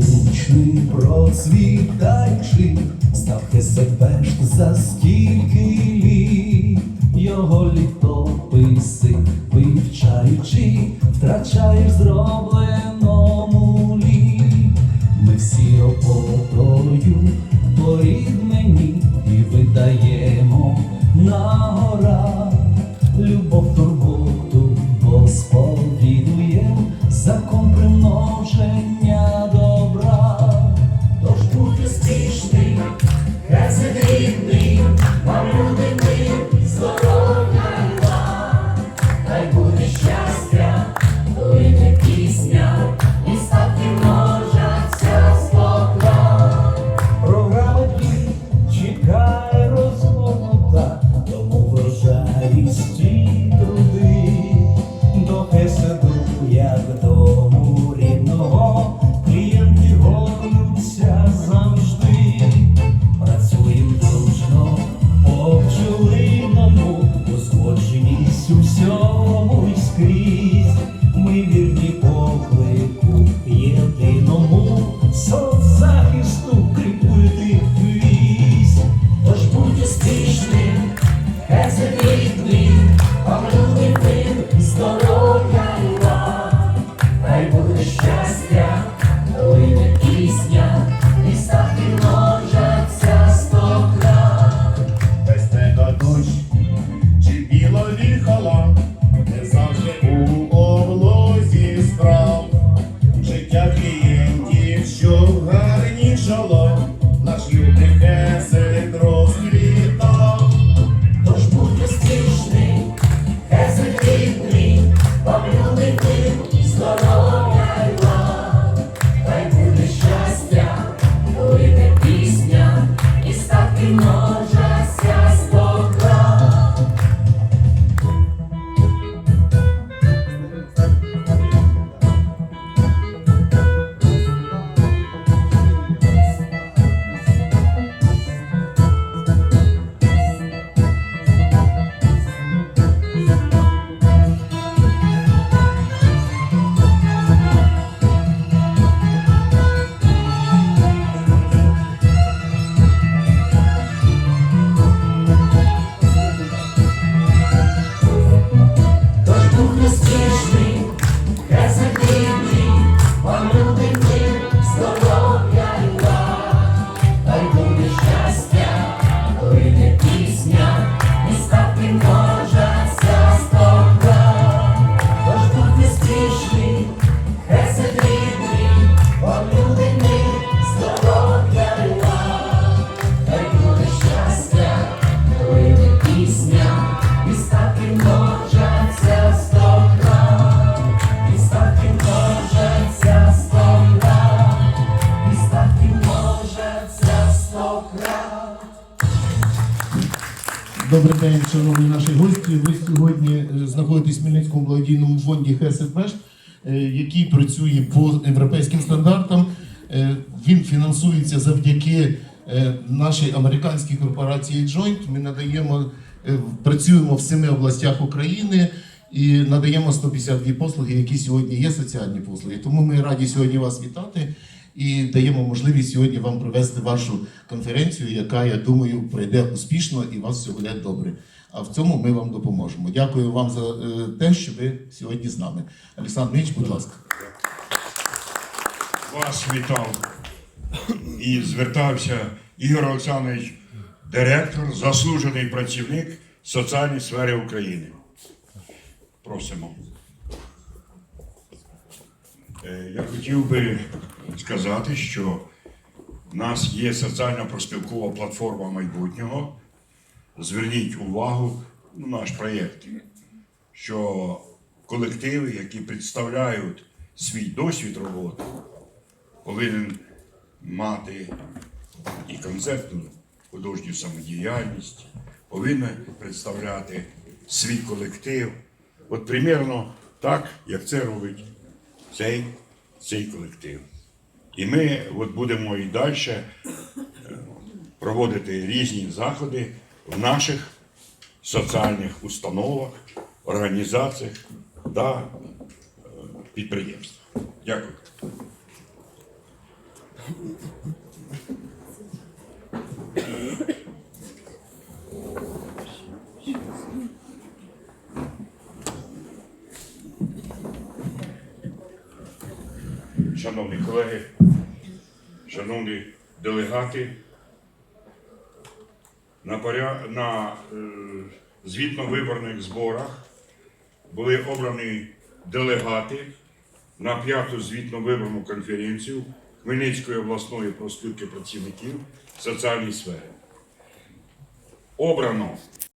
величний процвітаючи, став Хесепешт за скільки літ, його літописи вивчаючи, втрачаєш зробленому клієнтів, що гарнішало, наш любний хесед розквітав. Тож будь успішний, хесель рідний, люди мир, здоров'я Добрий день, шановні наші гості. Ви сьогодні е, знаходитесь в Хмельницькому благодійному фонді Хесед який працює по європейським стандартам. Е, Він фінансується завдяки е, нашій американській корпорації Joint. Ми надаємо, е, працюємо в семи областях України і надаємо 152 послуги, які сьогодні є соціальні послуги. Тому ми раді сьогодні вас вітати і даємо можливість сьогодні вам провести вашу конференцію, яка, я думаю, пройде успішно і вас все буде добре. А в цьому ми вам допоможемо. Дякую вам за е, те, що ви сьогодні з нами. Олександр Міч, будь ласка. Вас вітав і звертався Ігор Олександрович, директор, заслужений працівник соціальної сфери України. Просимо. Е, Я хотів би сказати, що в нас є соціальна проспілкова платформа майбутнього. Зверніть увагу на наш проєкт, що колективи, які представляють свій досвід роботи, повинен мати і концертну художню самодіяльність, повинен представляти свій колектив. От примірно так, як це робить цей, цей колектив. І ми от будемо і далі е, проводити різні заходи в наших соціальних установах, організаціях та е, підприємствах. Дякую. Шановні колеги, шановні делегати, на, поря... на е... звітно-виборних зборах були обрані делегати на п'яту звітно-виборну конференцію Хмельницької обласної профспілки працівників в соціальній сфері. Обрано